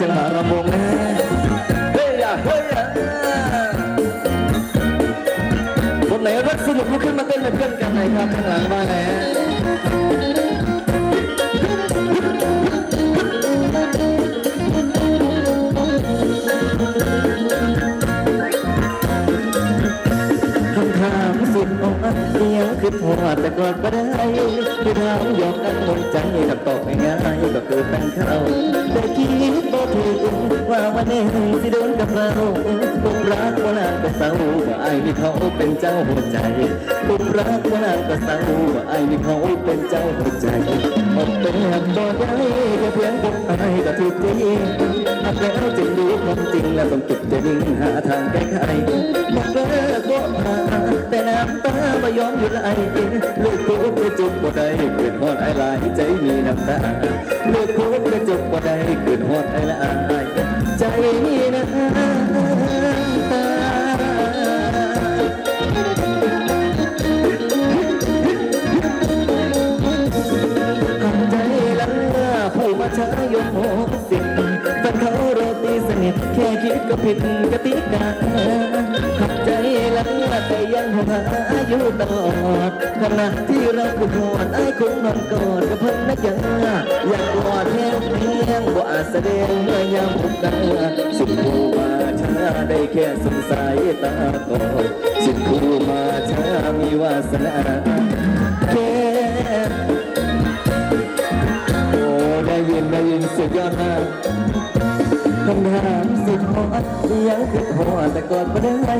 จังหวะระมงนะเฮ้ยอย่าเฮ้ยอย่าคนไหนรักสนุกลุกขึ้นมาเต้นเป็นเพื่อนกันหน่อยครับข้างหลังมาไหนฮะคำถามสุดอ่อนเสียงคือพอแต่ก่อนก็ได้คือถามหยอกกันหมดใจกับตอบง่ายๆก็คือเป็นเขาแต่คิดบ่ถึง ว่าวันนี้สิโดนกับเราผมรักว่านานก็เศร้าว่าไอ้นี่เขาเป็นเจ้าหัวใจผมรักว่านานก็เศร้าว่าไอ้นี่เขาเป็นเจ้าหัวใจอดเป็นหักบ่ได้ก็เพียงผมไอ้ก็ถูกจริงหักแล้วจึงรู้ความจริงแล้วต้องเก็บใจนิ่งหาทางแก้ไขบอกเลิกบอกมาแต่น้ำตาไม่ยอมหยุดไหลเลือกคุกกระจุกบ่ได้เกิดฮอดไอ้ลายใจมีน้ำตาลือกคุกกระจุกบ่ได้เกิดฮอดไอ้ลายใจมีน้ำตาทำ ใจละผู้มาใช้ยกโหสิ ก็ผิดกติกาขับใจละแต่ยังหาอยู่ตลอดขณะที่เราคุกอดไอ้คงนอนกอดกับเพิ่นนะยังอยากกอดแค่เพียงว่าอาจแสดงเมื่อยามหุบตาสุดผู้มาช้าได้แค่สงสัยตาก่อนสุดผู้มาช้ามีวาสนาแค่โอ้ได้ยินได้ยินสุดยอดมาก คำถามสุดฮอดยังคือหัวแต่ก่อนไม่ได้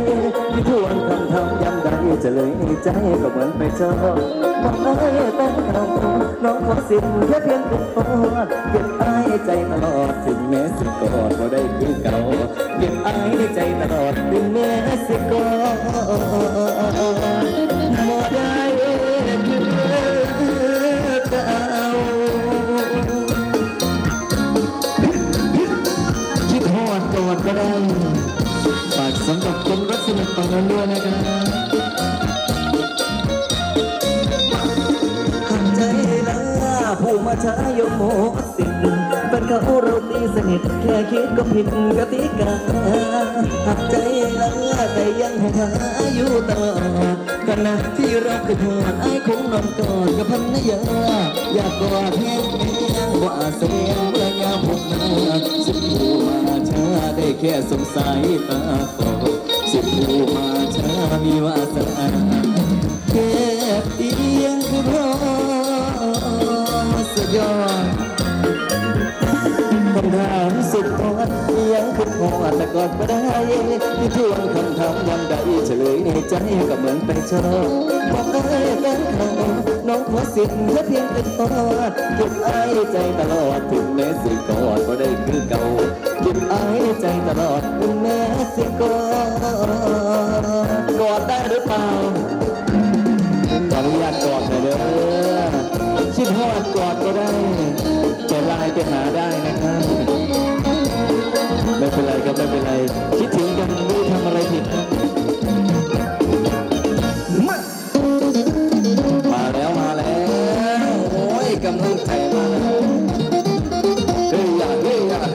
ที่ทวนคำทำย้ำได้จะเลยใจก็เหมือนไปชอบบอกไอ้ตั้งเขาน้องขอสิ่งแค่เพียงติดพอดเก็บไอ้ใจตลอดถึงแม้สิกอดบ่ได้คือเก่าเก็บไอ้ใจตลอดถึงแม้สิกอด ก็ได้ฝากสำหรับคนรักสนุกฝั่งนั้นด้วยนะครับขอบใจนะผู้มาช้ยโมสิเป็นเขาเราตีสนิทแค่คิดก็ผิดกติกาหักใจนะแต่ยังหาอยู่ตลอดขณะที่เราคือหอดไอ้คงนอนกอดกับพันนยาอยากกอดแห้งแห้งว่าเสียง แค่สงสัยตาโตสิบผู้มาช้ามีวาสนาแค่เอียงคือพอสยอง ยังอพอแต่กอนก็ได้ที่ทวนคำถามยังได้เฉลยในใจก็เหมือนไปชอบบอกเอ้ยเป็นเขาน้องขอสิทธิ์แค่เพียงเป็นตอดเก็บไอ้ใจตลอดถึงแม้สิกอดก็ได้คือเก่าเก็บไอ้ใจตลอดถึงแม้สิกอดกอดได้หรือเปล่าขออนุญาตกอดหน่อยเด้อคิดฮอดกอดก็ได้แต่ไลน์ไปหาได้นะครับไม่เป็นไร